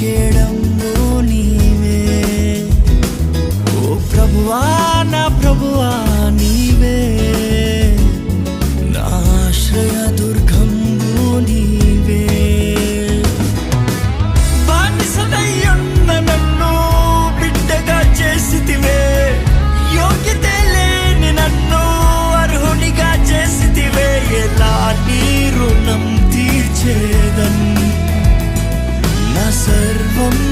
పలికేడంలో నీవే. ఓ ప్రభువా నా ప్రభువా come